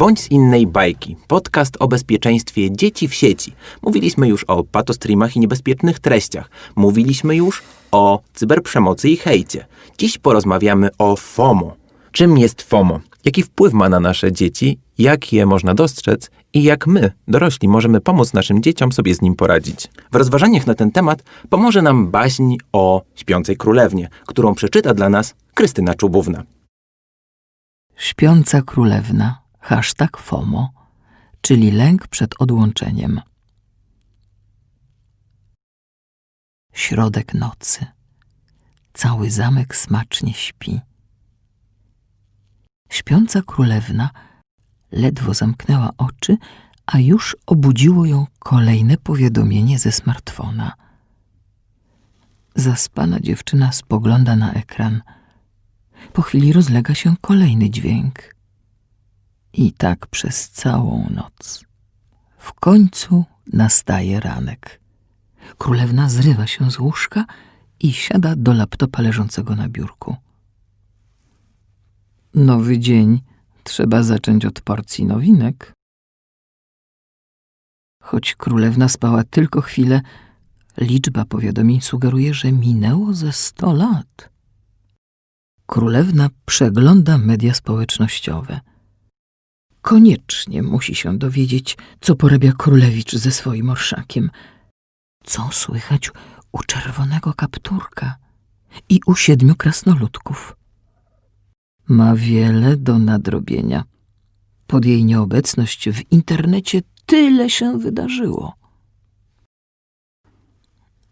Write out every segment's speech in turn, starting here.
Bądź z innej bajki. Podcast o bezpieczeństwie dzieci w sieci. Mówiliśmy już o patostreamach i niebezpiecznych treściach. Mówiliśmy już o cyberprzemocy i hejcie. Dziś porozmawiamy o FOMO. Czym jest FOMO? Jaki wpływ ma na nasze dzieci? Jak je można dostrzec? I jak my, dorośli, możemy pomóc naszym dzieciom sobie z nim poradzić? W rozważaniach na ten temat pomoże nam baśń o śpiącej królewnie, którą przeczyta dla nas Krystyna Czubówna. Śpiąca królewna, hashtag FOMO, czyli lęk przed odłączeniem. Środek nocy. Cały zamek smacznie śpi. Śpiąca królewna ledwo zamknęła oczy, a już obudziło ją kolejne powiadomienie ze smartfona. Zaspana dziewczyna spogląda na ekran. Po chwili rozlega się kolejny dźwięk. I tak przez całą noc. W końcu nastaje ranek. Królewna zrywa się z łóżka i siada do laptopa leżącego na biurku. Nowy dzień trzeba zacząć od porcji nowinek. Choć królewna spała tylko chwilę, liczba powiadomień sugeruje, że minęło ze sto lat. Królewna przegląda media społecznościowe. Koniecznie musi się dowiedzieć, co porabia królewicz ze swoim orszakiem. Co słychać u czerwonego kapturka i u siedmiu krasnoludków. Ma wiele do nadrobienia. Pod jej nieobecność w internecie tyle się wydarzyło.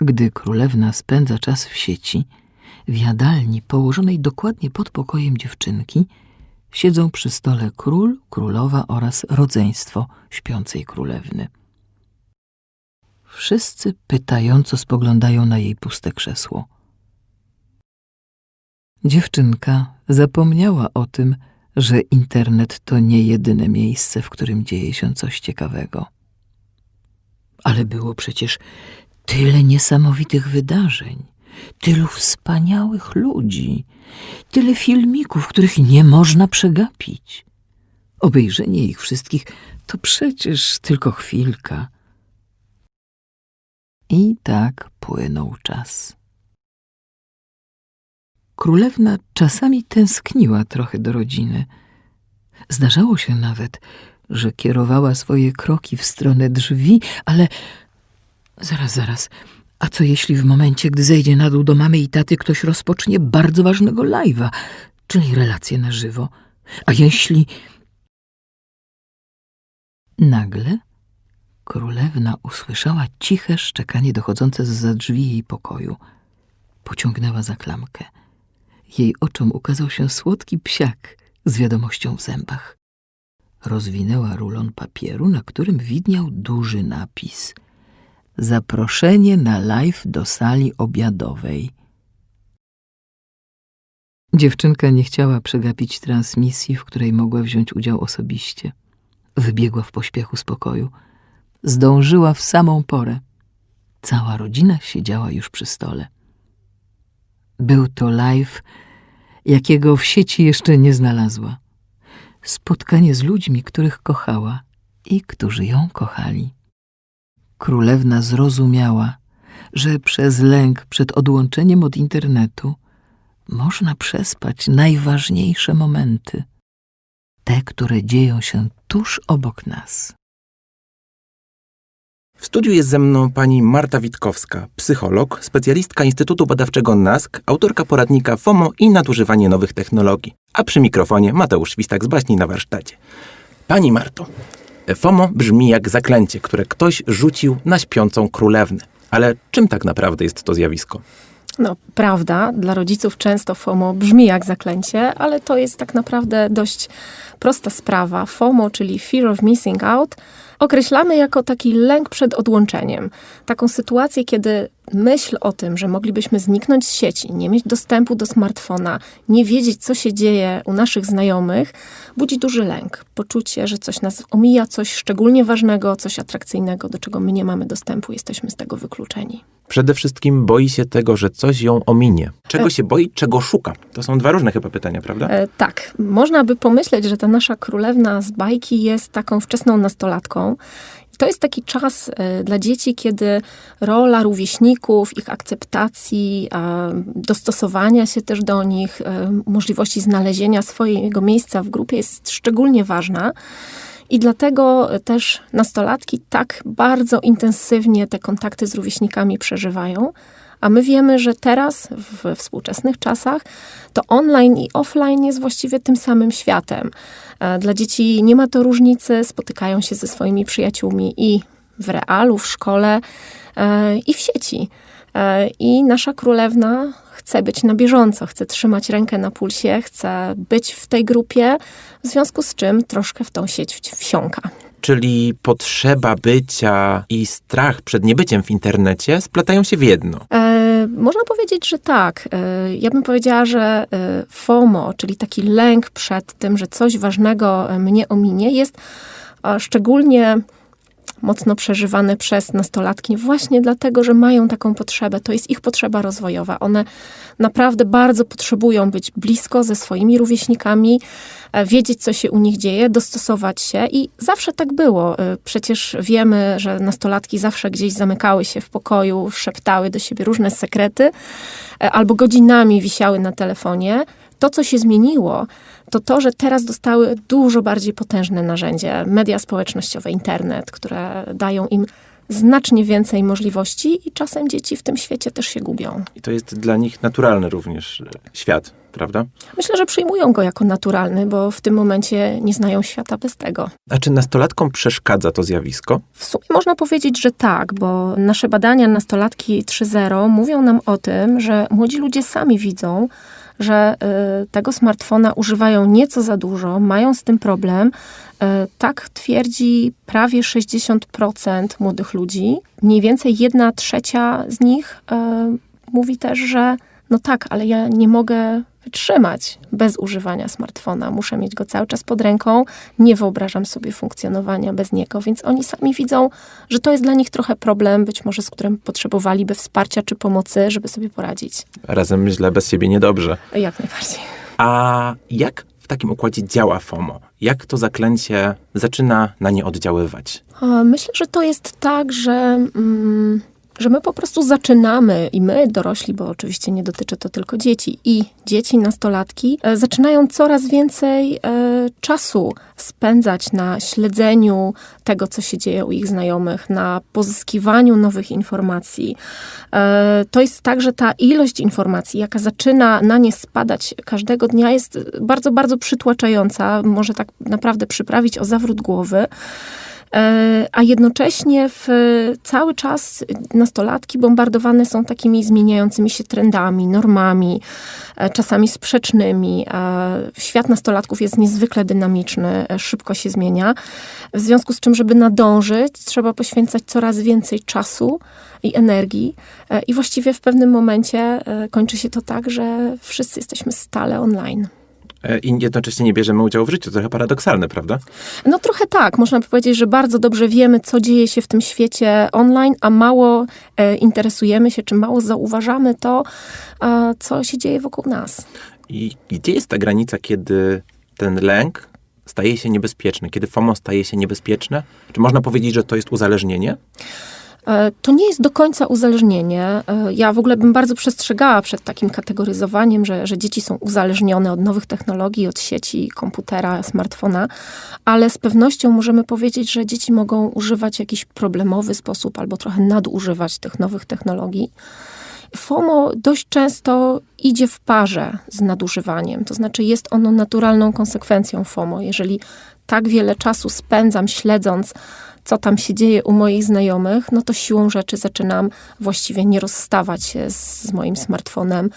Gdy królewna spędza czas w sieci, w jadalni położonej dokładnie pod pokojem dziewczynki siedzą przy stole król, królowa oraz rodzeństwo śpiącej królewny. Wszyscy pytająco spoglądają na jej puste krzesło. Dziewczynka zapomniała o tym, że internet to nie jedyne miejsce, w którym dzieje się coś ciekawego. Ale było przecież tyle niesamowitych wydarzeń, tylu wspaniałych ludzi, tyle filmików, których nie można przegapić. Obejrzenie ich wszystkich to przecież tylko chwilka. I tak płynął czas. Królewna czasami tęskniła trochę do rodziny. Zdarzało się nawet, że kierowała swoje kroki w stronę drzwi, ale zaraz, zaraz. A co jeśli w momencie, gdy zejdzie na dół do mamy i taty, ktoś rozpocznie bardzo ważnego live'a, czyli relację na żywo? A jeśli... Nagle królewna usłyszała ciche szczekanie dochodzące z drzwi jej pokoju. Pociągnęła za klamkę. Jej oczom ukazał się słodki psiak z wiadomością w zębach. Rozwinęła rulon papieru, na którym widniał duży napis. Zaproszenie na live do sali obiadowej. Dziewczynka nie chciała przegapić transmisji, w której mogła wziąć udział osobiście. Wybiegła w pośpiechu z pokoju. Zdążyła w samą porę. Cała rodzina siedziała już przy stole. Był to live, jakiego w sieci jeszcze nie znalazła. Spotkanie z ludźmi, których kochała i którzy ją kochali. Królewna zrozumiała, że przez lęk przed odłączeniem od internetu można przespać najważniejsze momenty, te, które dzieją się tuż obok nas. W studiu jest ze mną pani Marta Witkowska, psycholog, specjalistka Instytutu Badawczego NASK, autorka poradnika FOMO i nadużywanie nowych technologii. A przy mikrofonie Mateusz Świstak z Baśni na warsztacie. Pani Marto, FOMO brzmi jak zaklęcie, które ktoś rzucił na śpiącą królewnę. Ale czym tak naprawdę jest to zjawisko? No, prawda, dla rodziców często FOMO brzmi jak zaklęcie, ale to jest tak naprawdę dość prosta sprawa. FOMO, czyli Fear of Missing Out, określamy jako taki lęk przed odłączeniem. Taką sytuację, kiedy myśl o tym, że moglibyśmy zniknąć z sieci, nie mieć dostępu do smartfona, nie wiedzieć, co się dzieje u naszych znajomych, budzi duży lęk. Poczucie, że coś nas omija, coś szczególnie ważnego, coś atrakcyjnego, do czego my nie mamy dostępu, jesteśmy z tego wykluczeni. Przede wszystkim boi się tego, że coś ją ominie. Czego się boi, czego szuka? To są dwa różne chyba pytania, prawda? E, tak, można by pomyśleć, że ta nasza królewna z bajki jest taką wczesną nastolatką. To jest taki czas e, dla dzieci, kiedy rola rówieśników, ich akceptacji, dostosowania się też do nich, e, możliwości znalezienia swojego miejsca w grupie jest szczególnie ważna. I dlatego też nastolatki tak bardzo intensywnie te kontakty z rówieśnikami przeżywają. A my wiemy, że teraz, w współczesnych czasach, to online i offline jest właściwie tym samym światem. E, Dla dzieci nie ma to różnicy, spotykają się ze swoimi przyjaciółmi i w realu, w szkole, e, i w sieci. E, I nasza królewna chce być na bieżąco, chce trzymać rękę na pulsie, chce być w tej grupie, w związku z czym troszkę w tą sieć wsiąka. Czyli potrzeba bycia i strach przed niebyciem w internecie splatają się w jedno. E, można powiedzieć, że tak. E, ja bym powiedziała, że e, FOMO, czyli taki lęk przed tym, że coś ważnego e, mnie ominie, jest e, szczególnie mocno przeżywane przez nastolatki właśnie dlatego, że mają taką potrzebę. To jest ich potrzeba rozwojowa. One naprawdę bardzo potrzebują być blisko ze swoimi rówieśnikami, wiedzieć, co się u nich dzieje, dostosować się i zawsze tak było. E, Przecież wiemy, że nastolatki zawsze gdzieś zamykały się w pokoju, szeptały do siebie różne sekrety e, albo godzinami wisiały na telefonie. To, co się zmieniło, to to, że teraz dostały dużo bardziej potężne narzędzie, media społecznościowe, internet, które dają im znacznie więcej możliwości i czasem dzieci w tym świecie też się gubią. I to jest dla nich naturalny również e, świat, prawda? Myślę, że przyjmują go jako naturalny, bo w tym momencie nie znają świata bez tego. A czy nastolatkom przeszkadza to zjawisko? W sumie można powiedzieć, że tak, bo nasze badania nastolatki 3.0 mówią nam o tym, że młodzi ludzie sami widzą, że y, tego smartfona używają nieco za dużo, mają z tym problem. Y, tak twierdzi prawie 60% młodych ludzi. Mniej więcej jedna trzecia z nich y, mówi też, że no tak, ale ja nie mogę wytrzymać bez używania smartfona. Muszę mieć go cały czas pod ręką. Nie wyobrażam sobie funkcjonowania bez niego, więc oni sami widzą, że to jest dla nich trochę problem, być może z którym potrzebowaliby wsparcia czy pomocy, żeby sobie poradzić. Razem źle, bez siebie niedobrze. Jak najbardziej. A jak w takim układzie działa FOMO? Jak to zaklęcie zaczyna na nie oddziaływać? Myślę, że to jest tak, że, mm, że my po prostu zaczynamy i my, dorośli, bo oczywiście nie dotyczy to tylko dzieci, i dzieci, nastolatki, e, zaczynają coraz więcej e, czasu spędzać na śledzeniu tego, co się dzieje u ich znajomych, na pozyskiwaniu nowych informacji. E, to jest tak, że ta ilość informacji, jaka zaczyna na nie spadać każdego dnia, jest bardzo, bardzo przytłaczająca. Może tak naprawdę przyprawić o zawrót głowy. E, A jednocześnie w, cały czas nastolatki bombardowane są takimi zmieniającymi się trendami, normami, e, czasami sprzecznymi. E, Świat nastolatków jest niezwykle dynamiczny, e, szybko się zmienia. W związku z czym, żeby nadążyć, trzeba poświęcać coraz więcej czasu i energii. E, I właściwie w pewnym momencie e, kończy się to tak, że wszyscy jesteśmy stale online. E, I jednocześnie nie bierzemy udziału w życiu. Trochę paradoksalne, prawda? No trochę tak. Można by powiedzieć, że bardzo dobrze wiemy, co dzieje się w tym świecie online, a mało e, interesujemy się, czy mało zauważamy to, e, co się dzieje wokół nas. I gdzie jest ta granica, kiedy ten lęk staje się niebezpieczny? Kiedy FOMO staje się niebezpieczne? Czy można powiedzieć, że to jest uzależnienie? E, To nie jest do końca uzależnienie. E, Ja w ogóle bym bardzo przestrzegała przed takim kategoryzowaniem, że, że dzieci są uzależnione od nowych technologii, od sieci, komputera, smartfona, ale z pewnością możemy powiedzieć, że dzieci mogą używać w jakiś problemowy sposób albo trochę nadużywać tych nowych technologii. FOMO dość często idzie w parze z nadużywaniem, to znaczy jest ono naturalną konsekwencją FOMO. Jeżeli tak wiele czasu spędzam śledząc, co tam się dzieje u moich znajomych, no to siłą rzeczy zaczynam właściwie nie rozstawać się z, moim smartfonem.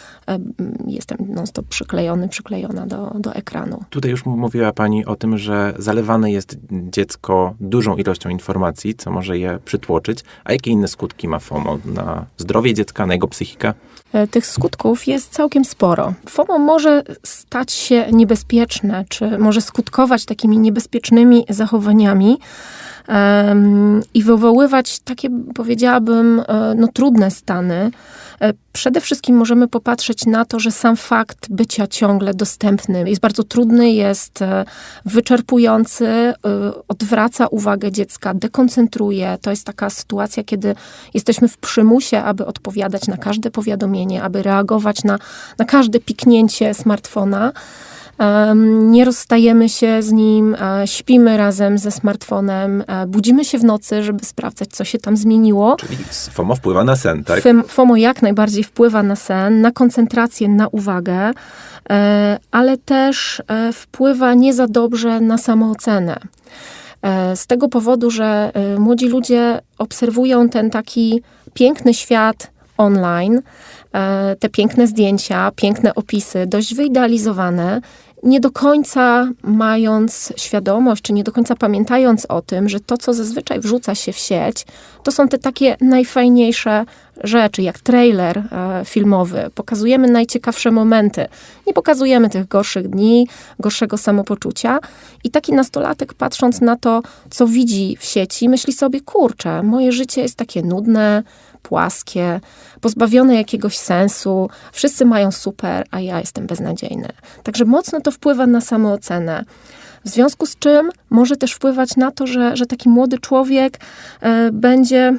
Jestem non-stop przyklejony, przyklejona do, do ekranu. Tutaj już mówiła Pani o tym, że zalewane jest dziecko dużą ilością informacji, co może je przytłoczyć. A jakie inne skutki ma FOMO na zdrowie dziecka, na jego psychikę? E, Tych skutków jest całkiem sporo. FOMO może stać się niebezpieczne, czy może skutkować takimi niebezpiecznymi zachowaniami, i wywoływać takie, powiedziałabym, e, no, trudne stany. E, Przede wszystkim możemy popatrzeć na to, że sam fakt bycia ciągle dostępnym jest bardzo trudny, jest e, wyczerpujący, odwraca uwagę dziecka, dekoncentruje. To jest taka sytuacja, kiedy jesteśmy w przymusie, aby odpowiadać na każde powiadomienie, aby reagować na, na każde piknięcie smartfona. Nie rozstajemy się z nim, e, śpimy razem ze smartfonem, e, budzimy się w nocy, żeby sprawdzać, co się tam zmieniło. Czyli FOMO wpływa na sen, tak? FOMO jak najbardziej wpływa na sen, na koncentrację, na uwagę, e, ale też wpływa nie za dobrze na samoocenę. Z tego powodu, że młodzi ludzie obserwują ten taki piękny świat online, te piękne zdjęcia, piękne opisy, dość wyidealizowane, nie do końca mając świadomość, czy nie do końca pamiętając o tym, że to, co zazwyczaj wrzuca się w sieć, to są te takie najfajniejsze rzeczy, jak trailer e, filmowy. Pokazujemy najciekawsze momenty. Nie pokazujemy tych gorszych dni, gorszego samopoczucia. I taki nastolatek, patrząc na to, co widzi w sieci, myśli sobie: kurczę, moje życie jest takie nudne, płaskie, pozbawione jakiegoś sensu. Wszyscy mają super, a ja jestem beznadziejny. Także mocno to wpływa na samoocenę. W związku z czym może też wpływać na to, że, że taki młody człowiek e, będzie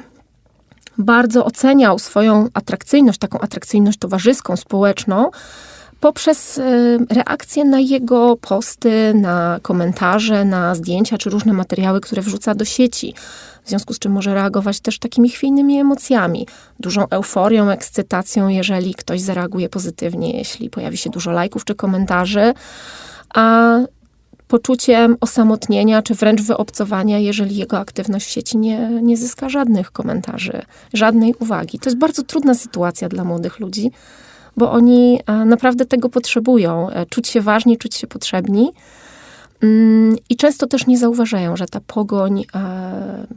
bardzo oceniał swoją atrakcyjność, taką atrakcyjność towarzyską, społeczną, poprzez e, reakcje na jego posty, na komentarze, na zdjęcia czy różne materiały, które wrzuca do sieci. W związku z czym może reagować też takimi chwiejnymi emocjami, dużą euforią, ekscytacją, jeżeli ktoś zareaguje pozytywnie, jeśli pojawi się dużo lajków czy komentarzy, a poczuciem osamotnienia czy wręcz wyobcowania, jeżeli jego aktywność w sieci nie, nie zyska żadnych komentarzy, żadnej uwagi. To jest bardzo trudna sytuacja dla młodych ludzi, bo oni e, naprawdę tego potrzebują, e, czuć się ważni, czuć się potrzebni. Mm, I często też nie zauważają, że ta pogoń e,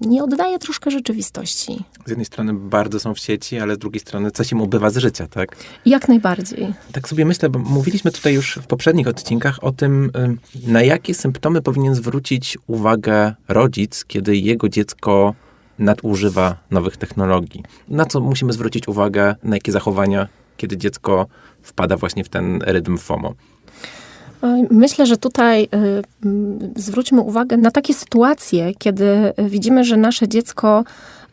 nie oddaje troszkę rzeczywistości. Z jednej strony bardzo są w sieci, ale z drugiej strony coś im ubywa z życia, tak? Jak najbardziej. Tak sobie myślę, bo mówiliśmy tutaj już w poprzednich odcinkach o tym, ym, na jakie symptomy powinien zwrócić uwagę rodzic, kiedy jego dziecko nadużywa nowych technologii. Na co musimy zwrócić uwagę, na jakie zachowania, kiedy dziecko wpada właśnie w ten rytm FOMO. Myślę, że tutaj y, mm, zwróćmy uwagę na takie sytuacje, kiedy widzimy, że nasze dziecko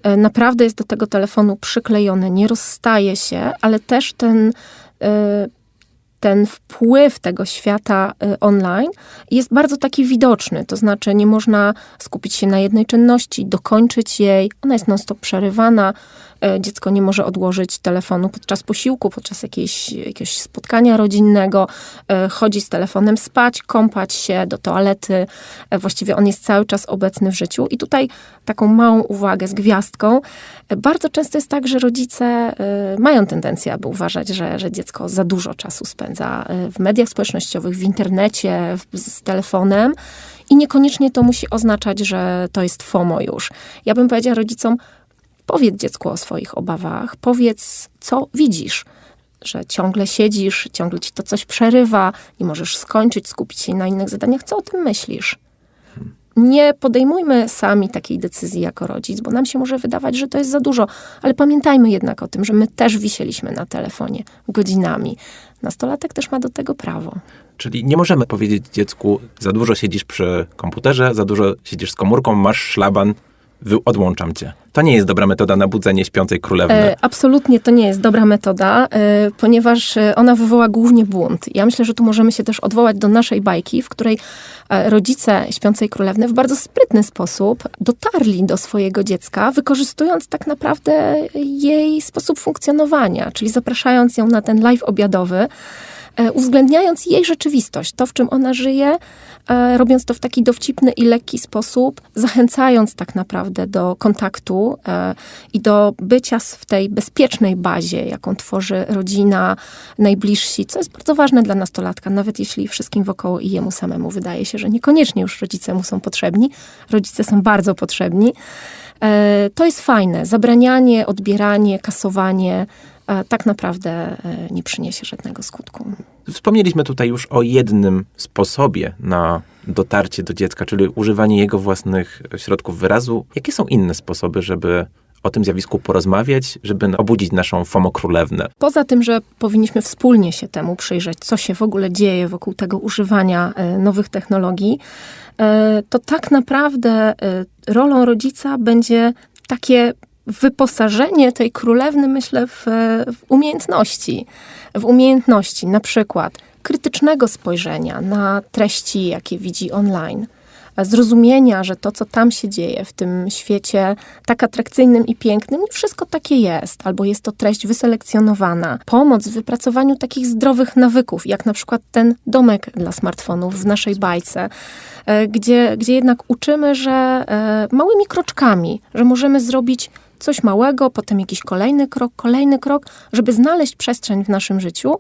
e, naprawdę jest do tego telefonu przyklejone, nie rozstaje się, ale też ten, e, ten wpływ tego świata online jest bardzo taki widoczny. To znaczy, nie można skupić się na jednej czynności, dokończyć jej, ona jest non-stop przerywana. E, Dziecko nie może odłożyć telefonu podczas posiłku, podczas jakiejś, jakiegoś spotkania rodzinnego. E, Chodzi z telefonem spać, kąpać się do toalety. E, Właściwie on jest cały czas obecny w życiu. I tutaj taką małą uwagę z gwiazdką. Bardzo często jest tak, że rodzice mają tendencję, aby uważać, że, że dziecko za dużo czasu spędza w mediach społecznościowych, w internecie, z telefonem. I niekoniecznie to musi oznaczać, że to jest FOMO już. Ja bym powiedziała rodzicom, Powiedz dziecku o swoich obawach, powiedz, co widzisz, że ciągle siedzisz, ciągle ci to coś przerywa, nie możesz skończyć, skupić się na innych zadaniach. Co o tym myślisz? Nie podejmujmy sami takiej decyzji jako rodzic, bo nam się może wydawać, że to jest za dużo, ale pamiętajmy jednak o tym, że my też wisieliśmy na telefonie godzinami. Nastolatek też ma do tego prawo. Czyli nie możemy powiedzieć dziecku, za dużo siedzisz przy komputerze, za dużo siedzisz z komórką, masz szlaban, odłączam cię. To nie jest dobra metoda na budzenie śpiącej królewny. E, absolutnie to nie jest dobra metoda, e, ponieważ e, ona wywoła głównie błąd. Ja myślę, że tu możemy się też odwołać do naszej bajki, w której e, rodzice śpiącej królewny w bardzo sprytny sposób dotarli do swojego dziecka, wykorzystując tak naprawdę jej sposób funkcjonowania, czyli zapraszając ją na ten live obiadowy, uwzględniając jej rzeczywistość, to w czym ona żyje, e, robiąc to w taki dowcipny i lekki sposób, zachęcając tak naprawdę do kontaktu e, i do bycia w tej bezpiecznej bazie, jaką tworzy rodzina, najbliżsi, co jest bardzo ważne dla nastolatka, nawet jeśli wszystkim wokoło i jemu samemu wydaje się, że niekoniecznie już rodzice mu są potrzebni. Rodzice są bardzo potrzebni. E, To jest fajne. Zabranianie, odbieranie, kasowanie e, tak naprawdę e, nie przyniesie żadnego skutku. Wspomnieliśmy tutaj już o jednym sposobie na dotarcie do dziecka, czyli używanie jego własnych środków wyrazu. Jakie są inne sposoby, żeby o tym zjawisku porozmawiać, żeby obudzić naszą FOMO królewnę? Poza tym, że powinniśmy wspólnie się temu przyjrzeć, co się w ogóle dzieje wokół tego używania e, nowych technologii, e, to tak naprawdę rolą rodzica będzie takie wyposażenie tej królewny, myślę, w, w umiejętności. W umiejętności na przykład krytycznego spojrzenia na treści, jakie widzi online zrozumienia, że to, co tam się dzieje w tym świecie tak atrakcyjnym i pięknym, nie wszystko takie jest, albo jest to treść wyselekcjonowana. Pomoc w wypracowaniu takich zdrowych nawyków, jak na przykład ten domek dla smartfonów w naszej bajce, e, gdzie, gdzie jednak uczymy, że e, małymi kroczkami, że możemy zrobić coś małego, potem jakiś kolejny krok, kolejny krok, żeby znaleźć przestrzeń w naszym życiu,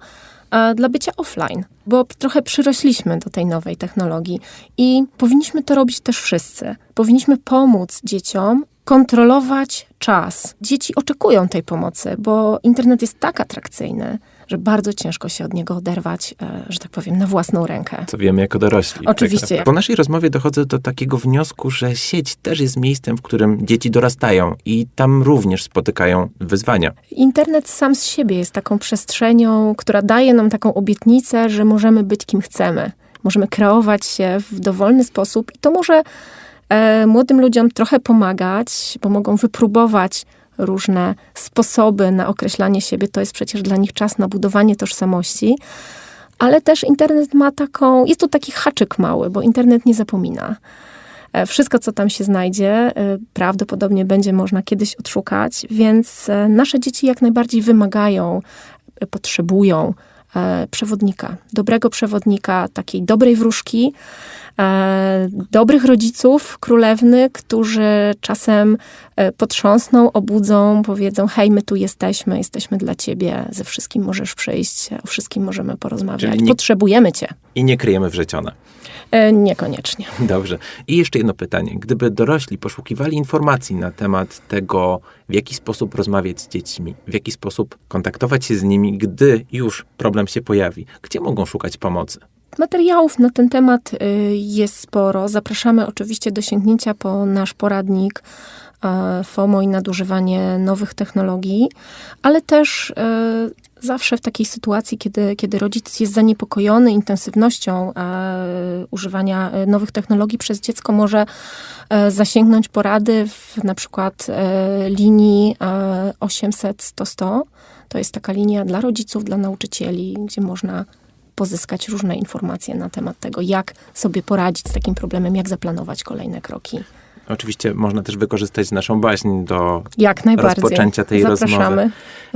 e, dla bycia offline, bo trochę przyrośliśmy do tej nowej technologii i powinniśmy to robić też wszyscy. Powinniśmy pomóc dzieciom kontrolować czas. Dzieci oczekują tej pomocy, bo internet jest tak atrakcyjny, że bardzo ciężko się od niego oderwać, e, że tak powiem, na własną rękę. Co wiemy jako dorośli. Oczywiście. Tak, po naszej rozmowie dochodzę do takiego wniosku, że sieć też jest miejscem, w którym dzieci dorastają i tam również spotykają wyzwania. Internet sam z siebie jest taką przestrzenią, która daje nam taką obietnicę, że możemy być kim chcemy. Możemy kreować się w dowolny sposób i to może e, młodym ludziom trochę pomagać, bo mogą wypróbować różne sposoby na określanie siebie. To jest przecież dla nich czas na budowanie tożsamości. Ale też internet ma taką, jest to taki haczyk mały, bo internet nie zapomina. E, Wszystko, co tam się znajdzie, e, prawdopodobnie będzie można kiedyś odszukać, więc e, nasze dzieci jak najbardziej wymagają, potrzebują przewodnika, dobrego przewodnika, takiej dobrej wróżki, e, dobrych rodziców królewny, którzy czasem e, potrząsną, obudzą, powiedzą: Hej, my tu jesteśmy, jesteśmy dla ciebie, ze wszystkim możesz przyjść, o wszystkim możemy porozmawiać. Nie- Potrzebujemy cię. I nie kryjemy wrzecione. E, Niekoniecznie. Dobrze. I jeszcze jedno pytanie. Gdyby dorośli poszukiwali informacji na temat tego, w jaki sposób rozmawiać z dziećmi, w jaki sposób kontaktować się z nimi, gdy już problem się pojawi, gdzie mogą szukać pomocy? Materiałów na ten temat y, jest sporo. Zapraszamy oczywiście do sięgnięcia po nasz poradnik FOMO i nadużywanie nowych technologii, ale też e, zawsze w takiej sytuacji, kiedy, kiedy rodzic jest zaniepokojony intensywnością e, używania e, nowych technologii przez dziecko, może e, zasięgnąć porady w na przykład e, linii e, 800 100 100. To jest taka linia dla rodziców, dla nauczycieli, gdzie można pozyskać różne informacje na temat tego, jak sobie poradzić z takim problemem, jak zaplanować kolejne kroki. Oczywiście można też wykorzystać naszą baśń do Jak najbardziej. rozpoczęcia tej Zapraszamy.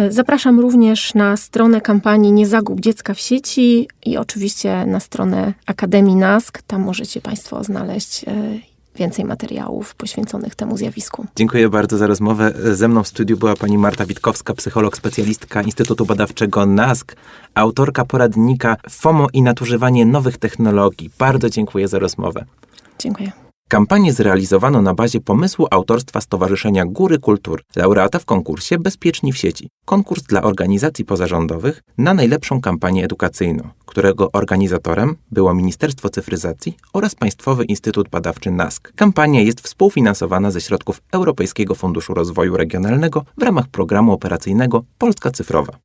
Zapraszam również na stronę kampanii Nie zagub dziecka w sieci i oczywiście na stronę Akademii NASK. Tam możecie Państwo znaleźć e, więcej materiałów poświęconych temu zjawisku. Dziękuję bardzo za rozmowę. Ze mną w studiu była pani Marta Witkowska, psycholog, specjalistka Instytutu Badawczego NASK, autorka poradnika FOMO i nadużywanie nowych technologii. Bardzo dziękuję za rozmowę. Dziękuję. Kampanię zrealizowano na bazie pomysłu autorstwa Stowarzyszenia Góry Kultury, laureata w konkursie Bezpieczni w sieci. Konkurs dla organizacji pozarządowych na najlepszą kampanię edukacyjną, którego organizatorem było Ministerstwo Cyfryzacji oraz Państwowy Instytut Badawczy NASK. Kampania jest współfinansowana ze środków Europejskiego Funduszu Rozwoju Regionalnego w ramach programu operacyjnego Polska Cyfrowa.